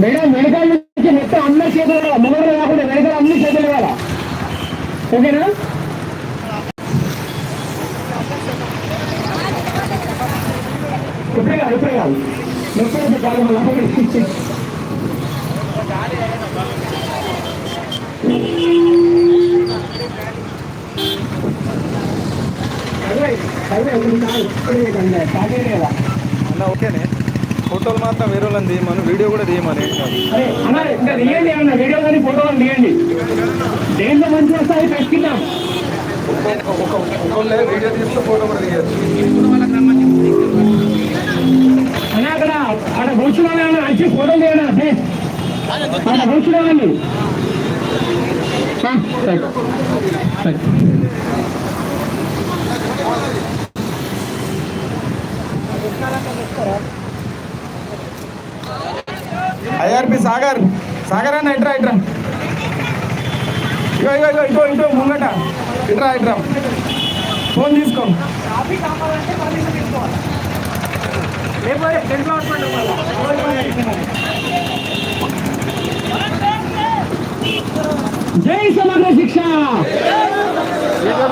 Madam వెనకాల నుంచి మొత్తం అందరి చేతులు మొగలు కాకుండా వెనకాల అన్ని చేతులు ఇవ్వాలా. ఓకేనా? ఇప్పుడే కాదు ఇప్పుడే కాదు. కాదు అదే అదే కాదు ఇప్పుడే కదా. ఓకేనే. ఫోటోలు మాత్రం వేరే వాళ్ళని తీయమని వీడియో కూడా తీయమని తీయండి అన్న వీడియో కానీ ఫోటో కానీ తీయండి. దేంట్లో మంచి వస్తాయి పెట్టుకుందాం ఒకళ్ళే వీడియో తీస్తే ఫోటో కూడా తీయచ్చు. అన్న అక్కడ అక్కడ తీయండి ప్లీజ్. కూర్చున్నామండి ఐఆర్పి సాగర్. సాగర్ అన్న ఇట్రా ఇట్రా. ఇగో ఇగో ఇగో ఇటో ఇటో ముంగట. ఇట్రా ఇట్రా. ఫోన్ తీసుకో. జై సమగ్ర శిక్ష!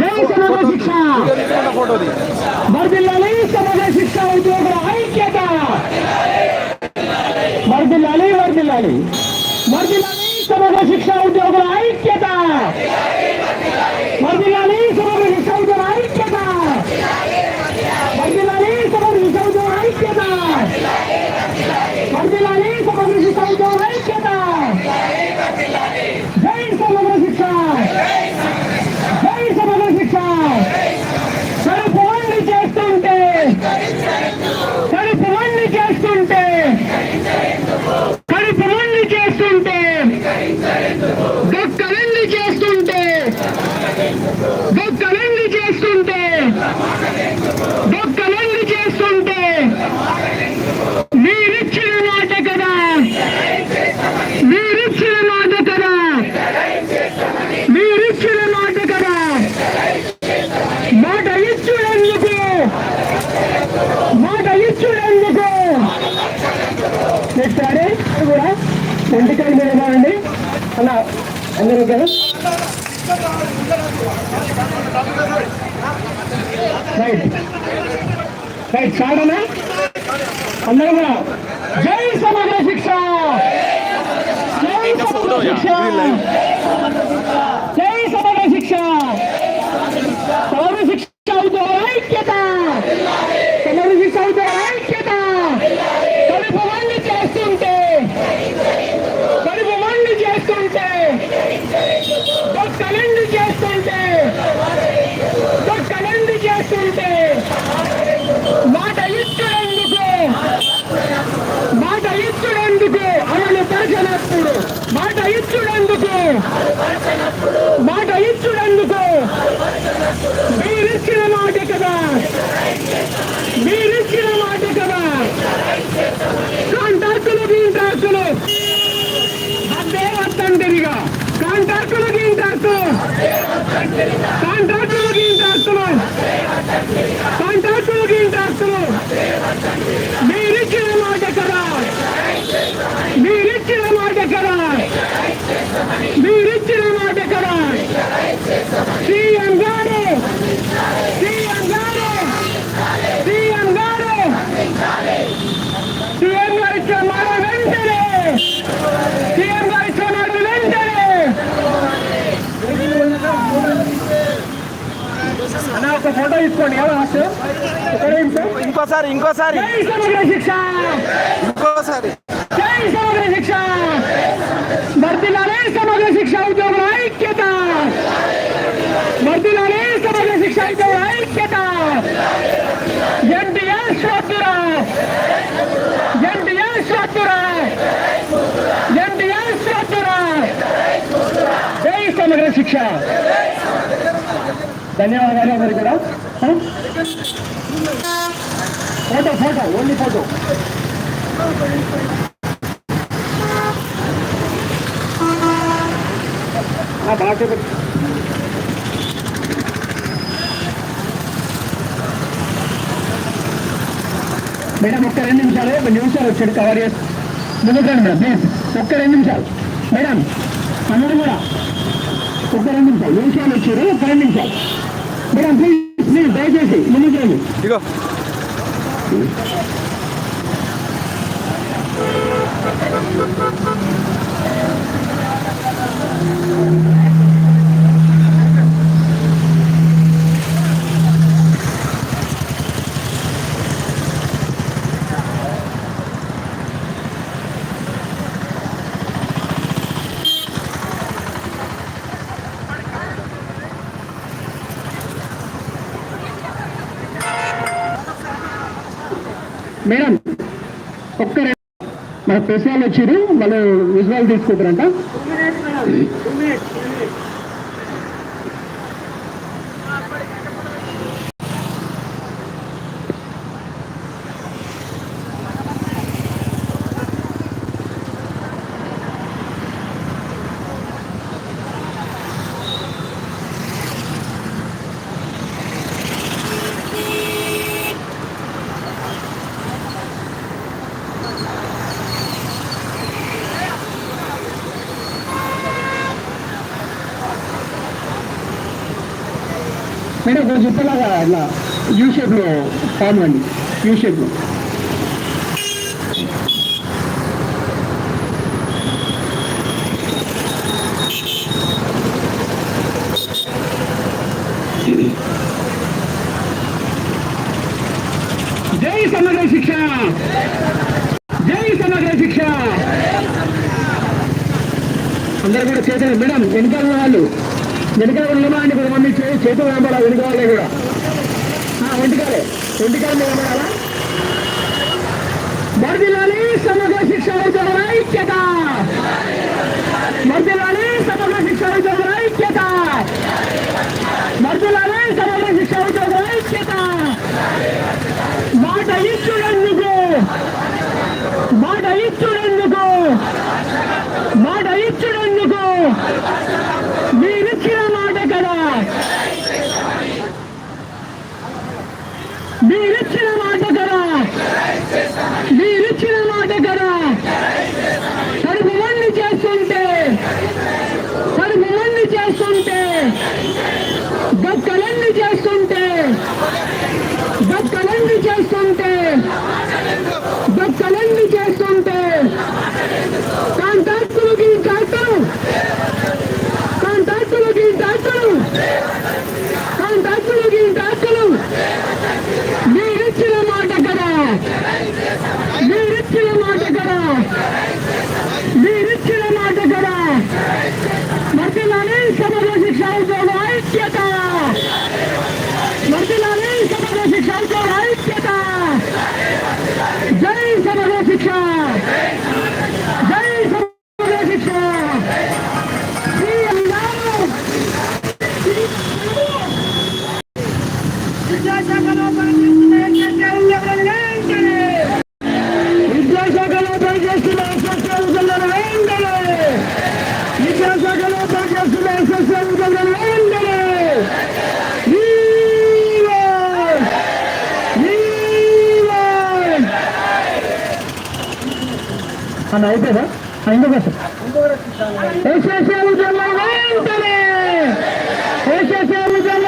జై సమగ్ర శిక్ష! వీడియో వర్దిల్లాలి సమగ్ర శిక్ష ఉద్యోగుల ఐక్యత! వర్దిల్లాలి వర్దిల్లాలి వర్దిల్లాలి సమగ్ర శిక్ష ఉద్యోగుల ఐక్యత వర్దిల్లాలి సమగ్ర శిక్ష ఉద్యోగుల ఐక్యత వర్దిల్లాలి సమగ్ర శిక్ష ఉద్యోగుల ఐక్యత వర్దిల్లాలి సమగ్ర శిక్ష ఉద్యోగుల ఐక్యత జై సమగ్ర శిక్ష జై సమగ్ర శిక్ష కడుపు వండి చేస్తుంటే కడుపు వండి చేస్తుంటే కడుపు వండి చేస్తుంటే గొక్కలండి చేస్తుంటే గొక్కలండి చేస్తుంటే గొక్కలండి చేస్తుంటే మీరిచ్చిన మాట కదా మీరిచ్చిన మాట కదా మీరిచ్చిన మాట కదా మాట ఇచ్చుడెందుకు మాట ఇచ్చుడెందుకు చెప్తారే కూడా ఒంటికాయ మీద అండి అలా. అందరూ కదా? రైట్. రైట్ చాడనా అందరూ కూడా. జై సమగ్ర శిక్ష! జై సమగ్ర శిక్ష! జై సమగ్ర శిక్ష! సమగ్ర శిక్ష ఉద్యోగ ఐక్యత తీసుకోండి. ఇంకోసారి ఇంకోసారి. ఇంకోసారి. శిక్ష! వర్దిలాలే సమగ్ర శిక్ష ఉద్యోగుల ఐక్యత! వర్దిలాలే సమగ్ర శిక్ష ఉద్యోగుల ఐక్యత! ఎన్టీఎస్ వద్దురా ఎన్టీఎస్ వద్దురా ఎన్టీఎస్ వద్దురా జై సమగ్ర శిక్ష! ధన్యవాదాలు అందరు కూడా. ఫోటో ఫోటో ఓన్లీ ఫోటో బాగా మేడం ఒక్క రెండు నిమిషాలు ఒక నిమిషాలు వచ్చాడు కవర్ చేసి ముందుకండి మేడం ప్లీజ్ ఒక్క రెండు నిమిషాలు మేడం అందరూ కూడా ఒక్క రెండు నిమిషాలు నిమిషాలు వచ్చారు ఒక్క రెండు నిమిషాలు madam please 이거 Thank you. Madam ఒక్క మన ప్రెస్ వాళ్ళు వచ్చారు వాళ్ళు విజువల్ తీసుకుంటారంట. మేడం కొంచెం చెప్పలాగా ఇట్లా యూ షేప్లో ఫామ్ అండి. యూ షేప్లో జై సమగ్ర శిక్ష! జై సమగ్ర శిక్ష! అందరు కూడా చేతులు మేడం వెనకాల వాళ్ళు. వెనుక ఉన్నామా అని కొంతమంది చేతులు కనబడాలి వెనుక వాళ్ళే కూడా. ఒంటికాలే ఒంటికాల మీద మరిదిలోని సమగ్ర శిక్ష ఐక్యత. మరిదిలోని సమగ్ర శిక్ష ఐక్యత Bir çiğ var da. Bir అన్న అయిపోయిందా? ఎందుకు ఏసేసారు జన్మ వెంటనే! ఏసేసారు జన్మ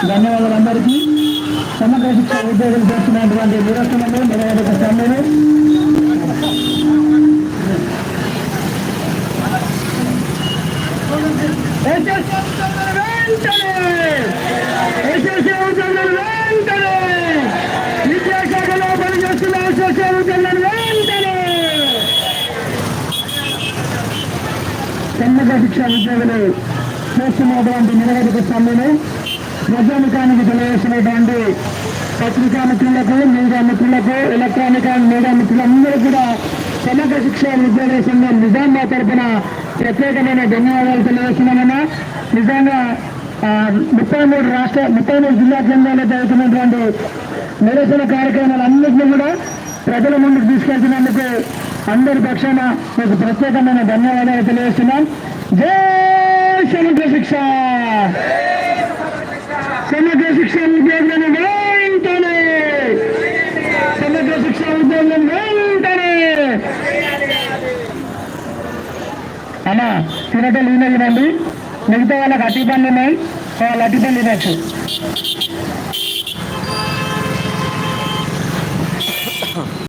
ధన్యవాదాలు అందరికీ సమగ్ర శిక్ష ఉద్యోగులు చేస్తున్నటువంటి నిరసనలు నిలబడిన సమ్మెను విద్యాశాఖలో పనిచేస్తున్న ఎస్ఎస్ఏ ఉద్యోగులను వెంటనే సమగ్ర శిక్ష ఉద్యోగులు చేస్తున్నటువంటి నిలబడిన సమ్మెను ప్రజాముఖానికి తెలియజేసినటువంటి పత్రికా మిత్రులకు మీడియా మిత్రులకు ఎలక్ట్రానిక్ మీడియా మిత్రులందరూ కూడా సమగ్ర శిక్ష విద్యాలయ సంఘం నిజాంగా తరపున ప్రత్యేకమైన ధన్యవాదాలు తెలియజేస్తున్నామన్నా. నిజంగా ముప్పై మూడు రాష్ట్ర ముప్పై మూడు జిల్లా కేంద్రాల్లో జరుగుతున్నటువంటి నిరసన కార్యక్రమాలన్నింటినీ కూడా ప్రజల ముందుకు తీసుకెళ్తున్నందుకు అందరి పక్షాన మీకు ప్రత్యేకమైన ధన్యవాదాలు తెలియజేస్తున్నాం. జై సమగ్ర శిక్ష! శిక్షణ ఉద్యోగులను వెంటనే సమగ్ర శిక్షణ ఉద్యోగులను వెంటనే. అన్న తినటలు ఈయన తినండి మిగతా వాళ్ళకి అతి పనులు ఉన్నాయి. వాళ్ళు అతి పనులు తినచ్చు.